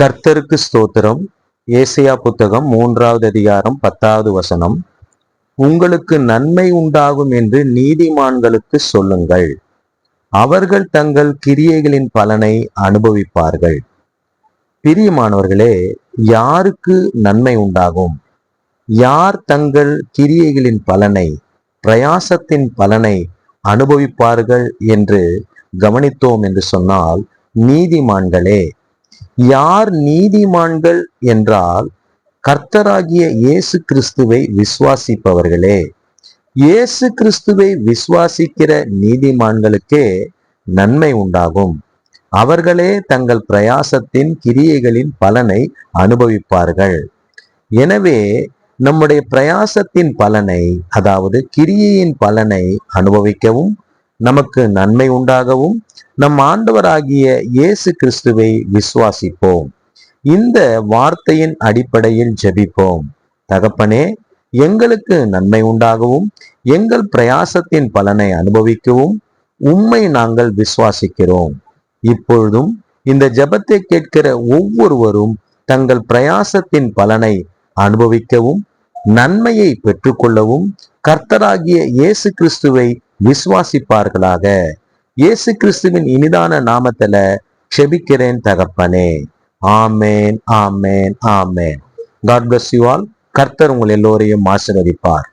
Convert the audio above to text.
கர்த்தருக்கு ஸ்தோத்திரம். ஏசியா புத்தகம் மூன்றாவது அதிகாரம் பத்தாவது வசனம். உங்களுக்கு நன்மை உண்டாகும் என்று நீதிமான்களுக்கு சொல்லுங்கள். அவர்கள் தங்கள் கிரியைகளின் பலனை அனுபவிப்பார்கள். பிரியமானவர்களே யாருக்கு நன்மை உண்டாகும்? யார் தங்கள் கிரியைகளின் பலனை பிரயாசத்தின் பலனை அனுபவிப்பார்கள் என்று கவனித்தோம் என்று சொன்னால் நீதிமான்களே யார் நீதிமான்கள் என்றால் கர்த்தராகிய இயேசு கிறிஸ்துவை விசுவாசிப்பவர்களே. இயேசு கிறிஸ்துவை விசுவாசிக்கிற நீதிமான்களுக்கே நன்மை உண்டாகும். அவர்களே தங்கள் பிரயாசத்தின் கிரியைகளின் பலனை அனுபவிப்பார்கள். எனவே நம்முடைய பிரயாசத்தின் பலனை அதாவது கிரியையின் பலனை அனுபவிக்கவும் நமக்கு நன்மை உண்டாகவும் நம் ஆண்டவராகிய இயேசு கிறிஸ்துவை விசுவாசிப்போம். இந்த வார்த்தையின் அடிப்படையில் ஜெபிப்போம். தகப்பனே எங்களுக்கு நன்மை உண்டாகவும் எங்கள் பிரயாசத்தின் பலனை அனுபவிக்கவும் உம்மை நாங்கள் விசுவாசிக்கிறோம். இப்பொழுதும் இந்த ஜெபத்தை கேட்கிற ஒவ்வொருவரும் தங்கள் பிரயாசத்தின் பலனை அனுபவிக்கவும் நன்மையை பெற்றுக்கொள்ளவும் கர்த்தராகிய இயேசு கிறிஸ்துவை விசுவாசிப்பார்களாக. இயேசு கிறிஸ்துவின் இனிதான நாமத்துல செபிக்கிறேன் தகப்பனே. ஆமேன் ஆமேன் ஆமேன். காட் பிளஸ் யூ ஆல் கர்த்தர் உங்கள் எல்லோரையும் ஆசிர்வதிப்பார்.